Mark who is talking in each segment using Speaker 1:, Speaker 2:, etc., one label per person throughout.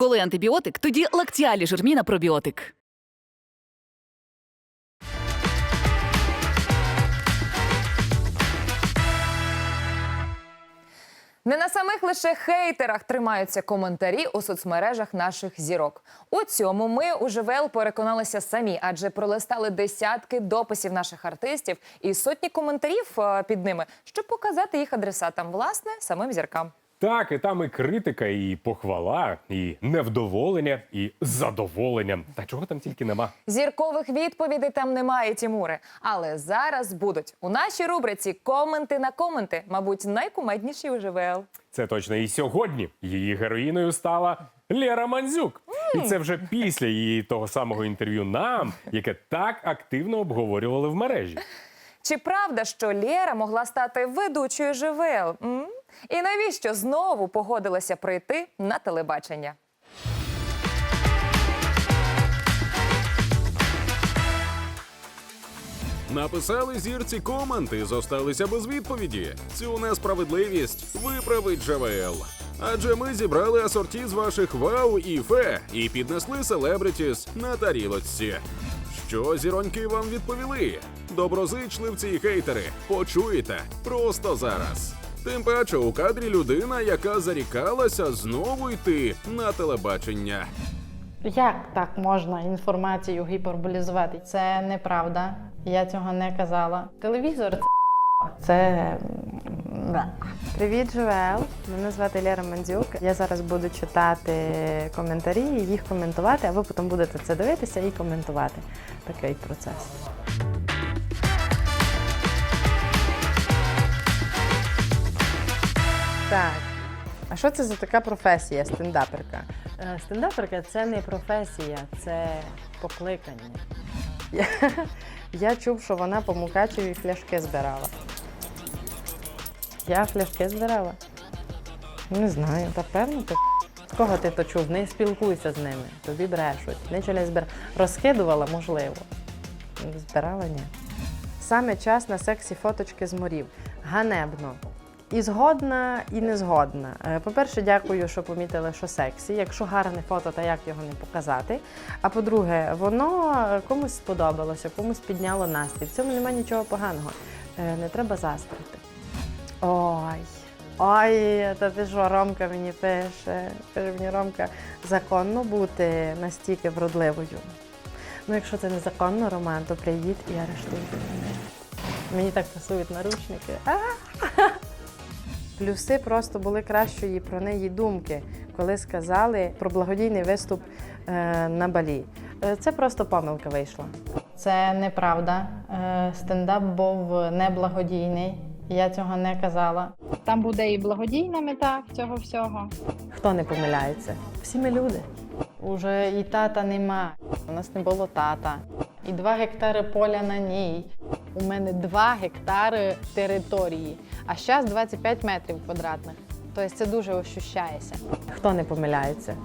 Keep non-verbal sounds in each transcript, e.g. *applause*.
Speaker 1: Коли антибіотик, тоді лактіалі жирміна пробіотик.
Speaker 2: Не на самих лише хейтерах тримаються коментарі у соцмережах наших зірок. У цьому ми у ЖВЛ переконалися самі, адже пролистали десятки дописів наших артистів і сотні коментарів е, під ними, щоб показати їх адресатам, власне, самим зіркам.
Speaker 3: Так, і там і критика, і похвала, і невдоволення, і задоволення. Та чого там тільки нема.
Speaker 2: Зіркових відповідей там немає, Тімури. Але зараз будуть у нашій рубриці коменти на коменти, мабуть, найкумедніші у ЖВЛ.
Speaker 3: Це точно і сьогодні її героїною стала Лера Мандзюк. І це вже після її того самого інтерв'ю нам, яке так активно обговорювали в мережі.
Speaker 2: Чи правда, що Лєра могла стати ведучою ЖВЛ? М? І навіщо знову погодилася прийти на телебачення?
Speaker 4: Написали зірці коменти, зосталися без відповіді. Цю несправедливість виправить ЖВЛ. Адже ми зібрали асорті з ваших вау і фе і піднесли селебритіс на тарілочці. Що зіроньки вам відповіли? Доброзичливці і хейтери, почуєте просто зараз. Тим паче у кадрі людина, яка зарікалася знову йти на телебачення.
Speaker 5: Як так можна інформацію гіперболізувати? Це неправда. Я цього не казала. Телевізор це *laughs* це. да.
Speaker 6: Привіт, Жуел. Мене звати Лера Мандзюк. Я зараз буду читати коментарі, їх коментувати, а ви потім будете це дивитися і коментувати. Такий процес. Так. А що це за така професія стендаперка?
Speaker 5: Е, Стендаперка це не професія, це покликання.
Speaker 6: Я, *laughs* я чув, що вона по Мукачеві фляшки збирала. Я фляшки збирала? Не знаю, та певно ти. Кого ти то чув? Не спілкуйся з ними. Тобі брешуть. Нічого не збирала. Розкидувала, можливо. Збирала ні. Саме час на сексі фоточки з морів. Ганебно. І згодна, і не згодна. Е, По-перше, дякую, що помітили, що сексі. Якщо гарне фото, то як його не показати. А по-друге, воно е, комусь сподобалося, комусь підняло настрій. В цьому немає нічого поганого. Е, Не треба заздрити. Ой, ой, та ти що, Ромка мені пише. Каже мені Ромка, законно бути настільки вродливою. Ну, якщо це незаконно, Роман, то приїдь і арештуй. Мені так пасують наручники. А! Плюси просто були кращої про неї думки, коли сказали про благодійний виступ е, на балі. Е, Це просто помилка вийшла.
Speaker 5: Це неправда. Е, Стендап був неблагодійний. Я цього не казала. Там буде і благодійна мета цього всього.
Speaker 6: Хто не помиляється? Всі ми люди.
Speaker 5: Уже і тата нема. У нас не було тата. І два гектари поля на ній. У мене два гектари території, а зараз 25 метрів квадратних. Тобто це дуже ощущається.
Speaker 6: Хто не помиляється?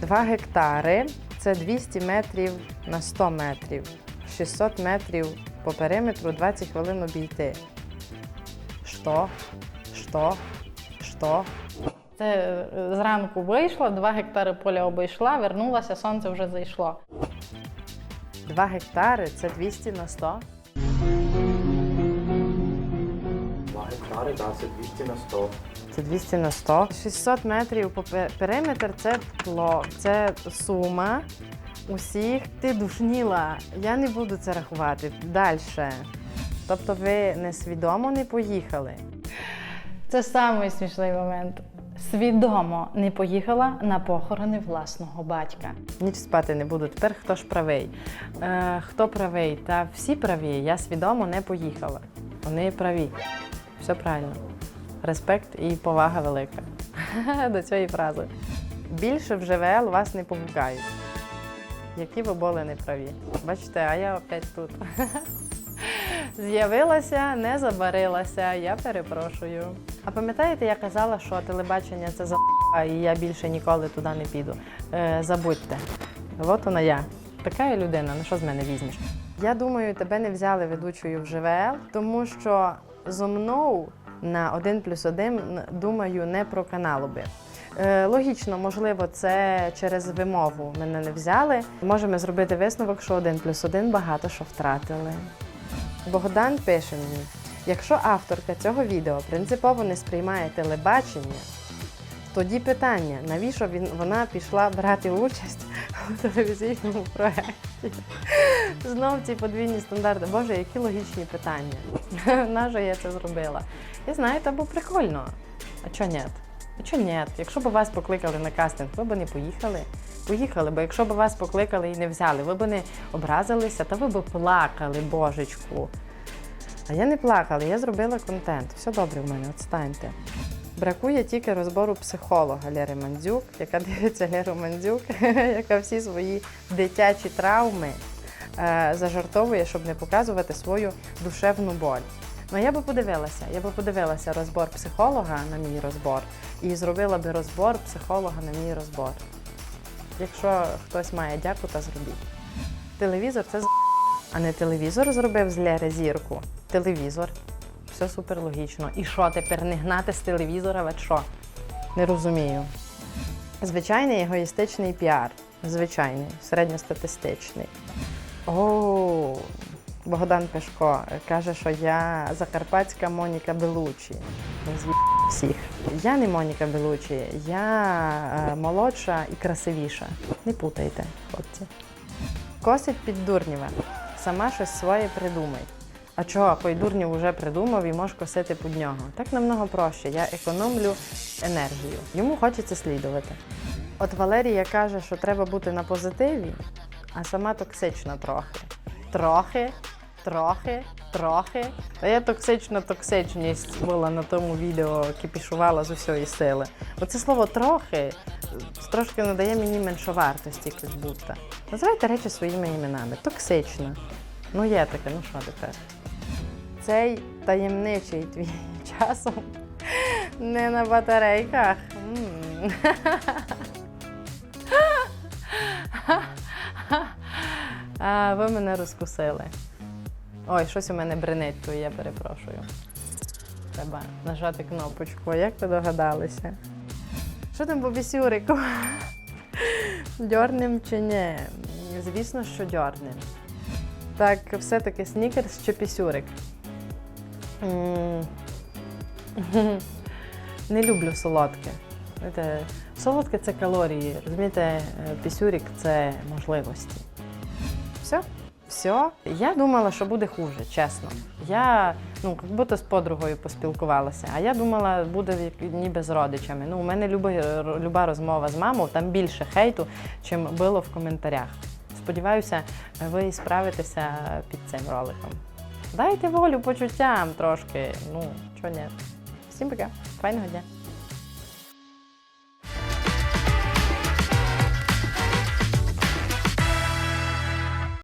Speaker 6: Два гектари це 200 метрів на 100 метрів. 600 метрів по периметру 20 хвилин обійти. Що? Що? Що?
Speaker 5: Це е, зранку вийшла, два гектари поля обійшла, вернулася, сонце вже зайшло.
Speaker 6: Два гектари це 200 на 100.
Speaker 7: 2 гектари, да, це 200 на 100.
Speaker 6: Це 200 на 100. 600 метрів по периметр це пло, це сума усіх. Ти душніла. Я не буду це рахувати. Далі. Тобто ви несвідомо не поїхали.
Speaker 5: Це самий смішний момент. Свідомо не поїхала на похорони власного батька.
Speaker 6: Ніч спати не буду. Тепер хто ж правий? Е, хто правий? Та всі праві. Я свідомо не поїхала. Вони праві. Все правильно. Респект і повага велика *laughs* до цієї фрази. Більше в ЖВЛ вас не погукають. Які ви були неправі. Бачите, а я опять тут. *laughs* З'явилася, не забарилася, я перепрошую. А пам'ятаєте, я казала, що телебачення це за *laughs* і я більше ніколи туди не піду. Е, забудьте. От вона я. Така людина, ну що з мене візьмеш? Я думаю, тебе не взяли ведучою в ЖВЛ, тому що зо мною на 1 плюс 1, думаю, не проканало би. Е, Логічно, можливо, це через вимову мене не взяли. Можемо зробити висновок, що один плюс один багато що втратили. Богдан пише мені: якщо авторка цього відео принципово не сприймає телебачення, тоді питання, навіщо він, вона пішла брати участь у телевізійному проєкті? Знов ці подвійні стандарти. Боже, які логічні питання. *laughs* Нащо я це зробила? І знаєте, бо прикольно. А чого ні? А чого ні? Якщо б вас покликали на кастинг, ви б не поїхали. Поїхали, бо якщо б вас покликали і не взяли, ви б не образилися, то ви б плакали, божечку. А я не плакала, я зробила контент. Все добре в мене, отстаньте. Бракує тільки розбору психолога Лєри Мандзюк, яка *laughs* дивиться Леру Мандзюк, *laughs* яка всі свої дитячі травми е, зажартовує, щоб не показувати свою душевну боль. Ну я би подивилася, я би подивилася розбор психолога на мій розбор і зробила би розбор психолога на мій розбор. Якщо хтось має дяку, то зробіть. Телевізор це з**, а не телевізор зробив з Лєри зірку. Телевізор. Все супер логічно. І що тепер не гнати з телевізора? Ви що? Не розумію. Звичайний егоїстичний піар. Звичайний, середньостатистичний. О, Богдан Пешко каже, що я закарпатська Моніка Белучі. Всіх. Я не Моніка Белучі, я е, молодша і красивіша. Не путайте, хлопці. Косить під Дурнєва. Сама щось своє придумай. А чого, той Дурнів вже придумав і можеш косити під нього. Так намного проще. Я економлю енергію. Йому хочеться слідувати. От Валерія каже, що треба бути на позитиві, а сама токсична трохи. Трохи, трохи, трохи. Та я токсична токсичність була на тому відео, кипішувала з усієї сили. Оце слово трохи трошки надає мені меншовартості, як будто. Називайте речі своїми іменами. Токсична. Ну є таке, ну що тепер? Цей таємничий твій *laughs* часом не на батарейках. *laughs* А, ви мене розкусили. Ой, щось у мене бренить, то я перепрошую. Треба нажати кнопочку. Як ви догадалися? Що там по бісюрику? *laughs* Дьорнем чи ні? Звісно, що дьорнем. Так, все-таки снікерс чи пісюрик? *laughs* Не люблю солодке. Солодке це калорії, розумієте, е, пісюрик це можливості. Все? Все. Я думала, що буде хуже, чесно. Я ну, як будто з подругою поспілкувалася, а я думала, буде ніби з родичами. Ну, у мене люба, люба розмова з мамою, там більше хейту, чим було в коментарях. Сподіваюся, ви справитеся під цим роликом. Дайте волю почуттям трошки. Ну, чого ні. Всім пока. Файного дня.